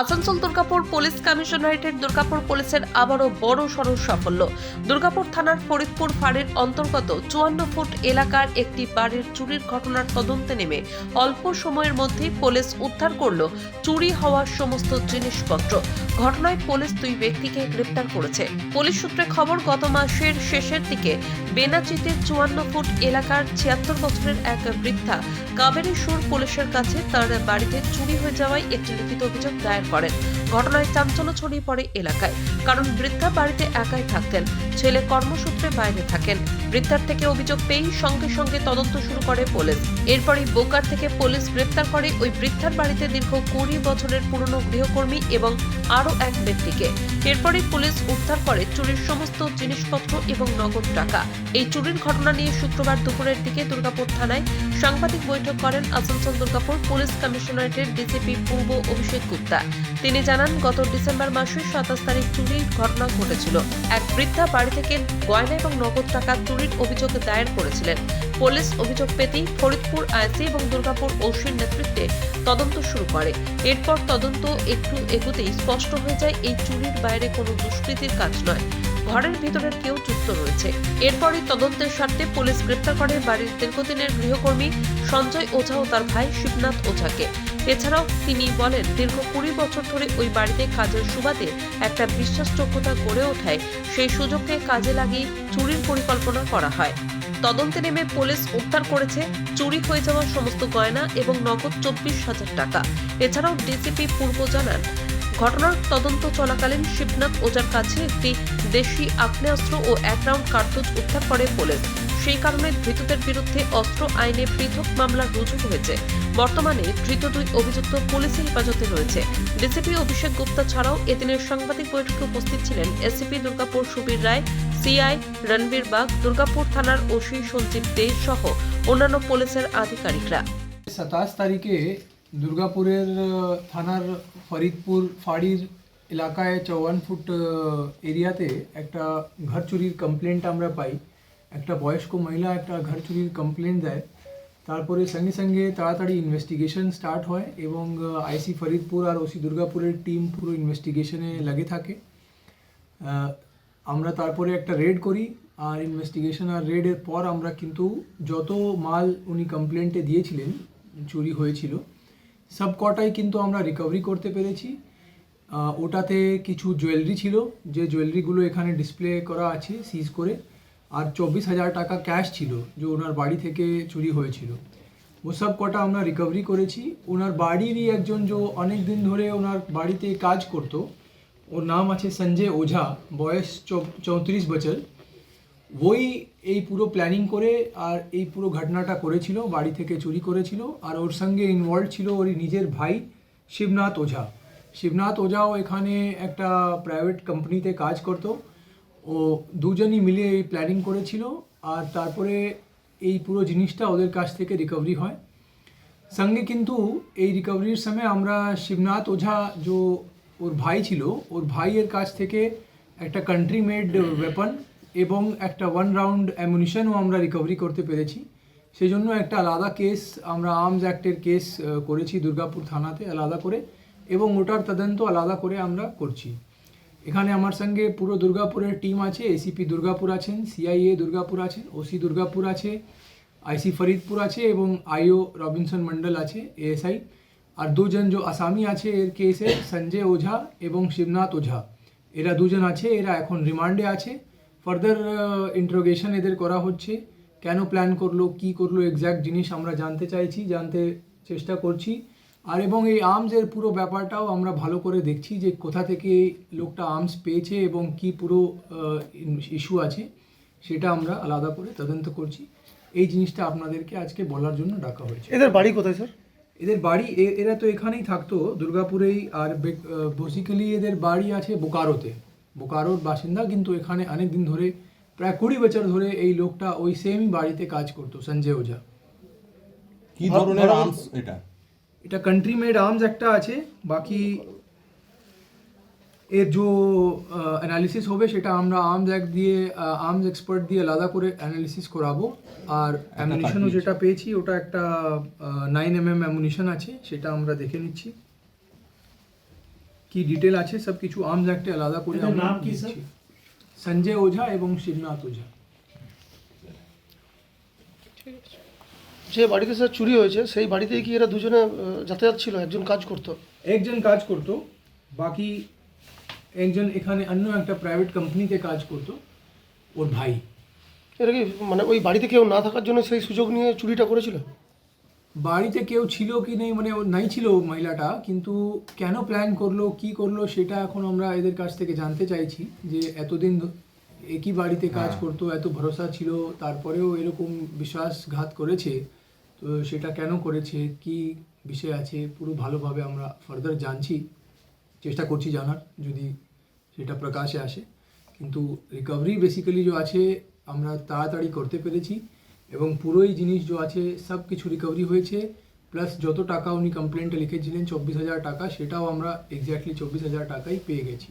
Asansol Durgapur police কমিশনারেটের দুর্গাপুর পুলিশের আবারও বড় সড়ক সাফল্য। দুর্গাপুর থানার ফরিদপুর ফাঁড়ির অন্তর্গত চুয়ান্ন ফুট এলাকার একটি বাড়ির চুরির ঘটনার তদন্তে নেমে অল্প সময়ের মধ্যেই পুলিশ উদ্ধার করল চুরি হওয়ার সমস্ত জিনিসপত্র। ঘটনায় পুলিশ দুই ব্যক্তিকে গ্রেপ্তার করেছে। পুলিশ সূত্রে খবর, গত মাসের শেষের দিকে বেনাচিতে চুয়ান্ন ফুট এলাকার ছিয়াত্তর বছরের এক বৃদ্ধা কাবেরী সুর পুলিশের কাছে তার বাড়িতে চুরি হয়ে যাওয়ায় একটি লিখিত অভিযোগ দায়ের করেন ঘটনায় চাঞ্চল্য ছড়িয়ে পড়ে এলাকায়, কারণ বৃদ্ধা বাড়িতে একাই থাকতেন, ছেলে কর্মসূত্রে বাইরে থাকেন। বৃদ্ধার থেকে অভিযোগ পেয়েই সঙ্গে সঙ্গে তদন্ত শুরু করে পুলিশ। এরপরই বোকার থেকে পুলিশ গ্রেপ্তার করে ওই বৃদ্ধার বাড়িতে দীর্ঘ কুড়ি বছরের পুরনো গৃহকর্মী এবং আরও এক ব্যক্তিকে। এরপরই পুলিশ উদ্ধার করে চুরির সমস্ত জিনিসপত্র এবং নগদ টাকা। এই চুরির ঘটনা নিয়ে শুক্রবার দুপুরের দিকে দুর্গাপুর থানায় সাংবাদিক বৈঠক করেন আসানসোল দুর্গাপুর পুলিশ কমিশনারেটের ডিসিপি পূর্ব অভিষেক গুপ্তা। তিনি জানান গত ডিসেম্বর মাসের সাতাশ তারিখ চুরির ঘটনা ঘটেছিল। এক বৃদ্ধা বাড়ি থেকে গয়না এবং নগদ টাকা চুরির অভিযোগ দায়ের করেছিলেন। পুলিশ অভিযোগ পেতেই ফরিদপুর আইসি এবং দুর্গাপুর ওসির নেতৃত্বে তদন্ত শুরু করে। এরপর তদন্ত একটু এগোতেই স্পষ্ট হয়ে যায়, এই চুরির বাইরে কোনো দুষ্কৃতির কাজ নয়। ঘরের ভিতরের কেউ যুক্ত রয়েছে। এরপরই তদন্তের স্বার্থে পুলিশ গ্রেপ্তার করে বাড়ির দীর্ঘদিনের গৃহকর্মী সঞ্জয় ওঝা ও তার ভাই শিবনাথ ওঝাকে। এছাড়াও তিনি বলেন, দীর্ঘ কুড়ি বছর ধরে ওই বাড়িতে কাজের সুবাদে একটা বিশ্বাসযোগ্যতা গড়ে ওঠায়। সেই সুযোগকে কাজে লাগিয়ে চুরির পরিকল্পনা করা হয়। তদন্তে নেমে পুলিশ উদ্ধার করেছে চুরি হয়ে যাওয়া সমস্ত গয়না এবং নগদ চব্বিশ হাজার টাকা। এছাড়াও ডিসিপি পূর্ব জানান, ঘটনার তদন্ত চলাকালীন শিবনাথ ওজার কাছে একটি দেশি আগ্নেয়াস্ত্র ও এক রাউন্ড কার্তুজ উদ্ধার করে পুলিশ। সেই কারণে ধৃতদের বিরুদ্ধে অস্ত্র আইনে পৃথক মামলা রুজু হয়েছে। বর্তমানে ধৃত দুই অভিযুক্ত পুলিশের হেফাজতে রয়েছে। ডিসিপি অভিষেক গুপ্তা ছাড়াও এদিনের সাংবাদিক বৈঠকে উপস্থিত ছিলেন এসিপি দুর্গাপুর সুবীর রায়, সিআই রণবীর বাগ, দুর্গাপুর থানার ওসি সঞ্জীব দে সহ অন্যান্য পুলিশের আধিকারিকরা। সাতাশ তারিখে দুর্গাপুরের থানার ফরিদপুর ফাড়ির এলাকায় চৌয়ান ফুট এরিয়াতে একটা ঘর চুরির কমপ্লেন্ট আমরা পাই। একটা বয়স্ক মহিলা একটা ঘর চুরির কমপ্লেন দেয়। তারপরে সঙ্গে সঙ্গে তাড়াতাড়ি ইনভেস্টিগেশন স্টার্ট হয় এবং আইসি ফরিদপুর আর ওসি দুর্গাপুরের টিম পুরো ইনভেস্টিগেশনে লাগে থাকে। আমরা তারপরে একটা রেড করি। আর ইনভেস্টিগেশন আর রেডের পর আমরা কিন্তু যত মাল উনি কমপ্লেন্টে দিয়েছিলেন, চুরি হয়েছিল, সব কটাই কিন্তু আমরা রিকভারি করতে পেরেছি। ওটাতে কিছু জুয়েলারি ছিল। যে জুয়েলারিগুলো এখানে ডিসপ্লে করা আছে সিজ করে আর চব্বিশ হাজার টাকা ক্যাশ ছিল যে ওনার বাড়ি থেকে চুরি হয়েছিল। ও সব কটা আমরা রিকভারি করেছি। ওনার বাড়িরই একজন যে অনেক দিন ধরে ওনার বাড়িতে কাজ করতো, ওর নাম আছে সঞ্জয় ওঝা, বয়স চৌত্রিশ বছর। ওই এই পুরো প্ল্যানিং করে আর এই পুরো ঘটনাটা করেছিল, বাড়ি থেকে চুরি করেছিল। আর ওর সঙ্গে ইনভলভ ছিল ওর নিজের ভাই শিবনাথ ওঝা। শিবনাথ ওঝাও এখানে একটা প্রাইভেট কোম্পানিতে কাজ করতো। ও দুজনই মিলে এই প্ল্যানিং করেছিল আর তারপরে এই পুরো জিনিসটা ওদের কাছ থেকে রিকভারি হয়। সঙ্গে কিন্তু এই রিকভারির সময় আমরা শিবনাথ ওঝা যে ওর ভাই ছিল, ওর ভাইয়ের কাছ থেকে একটা কান্ট্রি মেড ওয়েপন এবং একটা ওয়ান রাউন্ড অ্যামুনিশনও আমরা রিকভারি করতে পেরেছি। সেই জন্য একটা আলাদা কেস আমরা আর্মস অ্যাক্টের কেস করেছি দুর্গাপুর থানাতে আলাদা করে এবং ওটার তদন্ত আলাদা করে আমরা করছি। এখানে আমার সঙ্গে পুরো দুর্গাপুরের টিম আছে এসিপি দুর্গাপুর আছেন সিআইএ দুর্গাপুর আছেন ওসি দুর্গাপুর আছে আইসি ফরিদপুর আছে এবং আইও রবিনসন মন্ডল আছে এএসআই আর দুজন যে আসামি আছে এর কেসে সঞ্জয় ওঝা এবং শিবনাথ ওঝা। এরা দুজন আছে, এরা এখন রিমান্ডে আছে। ফার্দার ইন্টারোগেশন এদের করা হচ্ছে। কেন প্ল্যান করল, কি করল এক্স্যাক্ট জিনিস আমরা জানতে চাইছি, জানতে চেষ্টা করছি। আর এবং এই আর্মসের পুরো ব্যাপারটাও আমরা ভালো করে দেখছি যে কোথা থেকে লোকটা আর্মস পেয়েছে এবং কি পুরো ইস্যু আছে সেটা আমরা আলাদা করে তদন্ত করছি। এই জিনিসটা আপনাদেরকে আজকে বলার জন্য ডাকা হয়েছে। এদের বাড়ি কোথায় স্যার? এদের বাড়ি এরা তো এখানেই থাকতো দুর্গাপুরেই আর বেসিক্যালি এদের বাড়ি আছে বোকারোতে। বোকারোর বাসিন্দা কিন্তু এখানে অনেক দিন ধরে প্রায় কুড়ি বছর ধরে এই লোকটা ওই সেমই বাড়িতে কাজ করতো সঞ্জয় ওঝা। কি ধরনের আর্মস এটা? এটা কান্ট্রি মেড আর্মস একটা আছে বাকি এর যে অ্যানালিসিস হবে সেটা আমরা আর্মস অ্যাক্ট দিয়ে আর্মস এক্সপার্ট দিয়ে আলাদা করে অ্যানালিসিস করাবো আর অ্যামুনিশনও কার্ট্রিজ। যেটা পেয়েছি ওটা একটা নাইন এম এম অ্যামুনিশন আছে সেটা আমরা দেখে নিচ্ছি কি ডিটেল আছে সব কিছু আর্মস অ্যাক্টে আলাদা করে এদের আমরা নাম কি, দিচ্ছি। স্যার? সঞ্জয় ওঝা এবং শিবনাথ ওঝা যে বাড়িতে স্যার চুরি হয়েছে সেই বাড়িতেই কি এরা দুজনে যাতায়াত ছিল একজন কাজ করতো। একজন কাজ করতো বাকি একজন এখানে অন্য একটা প্রাইভেট কোম্পানিতে কাজ করতো ওর ভাই। এরা কি মানে ওই বাড়িতে কেউ না থাকার জন্য সেই সুযোগ নিয়ে চুরিটা করেছিল? বাড়িতে কেউ ছিল কি নেই মানে নাই ছিল মহিলাটা কিন্তু কেন প্ল্যান করল কি করল সেটা এখন আমরা এদের কাছ থেকে জানতে চাইছি যে এতদিন একই বাড়িতে কাজ করতো এত ভরসা ছিল তারপরেও এরকম বিশ্বাসঘাত করেছে তো সেটা কেন করেছে কি বিষয় আছে পুরো ভালোভাবে আমরা ফার্দার জানছি চেষ্টা করছি জানার যদি সেটা প্রকাশে আসে। কিন্তু রিকভারি বেসিক্যালি যে আছে আমরা তাড়াতাড়ি করতে পেরেছি এবং পুরোই জিনিস যে আছে সব কিছু রিকভারি হয়েছে প্লাস যত টাকা উনি কমপ্লেন্টে লিখেছিলেন চব্বিশ হাজার টাকা সেটাও আমরা এক্স্যাক্টলি চব্বিশ হাজার টাকাই পেয়ে গেছি।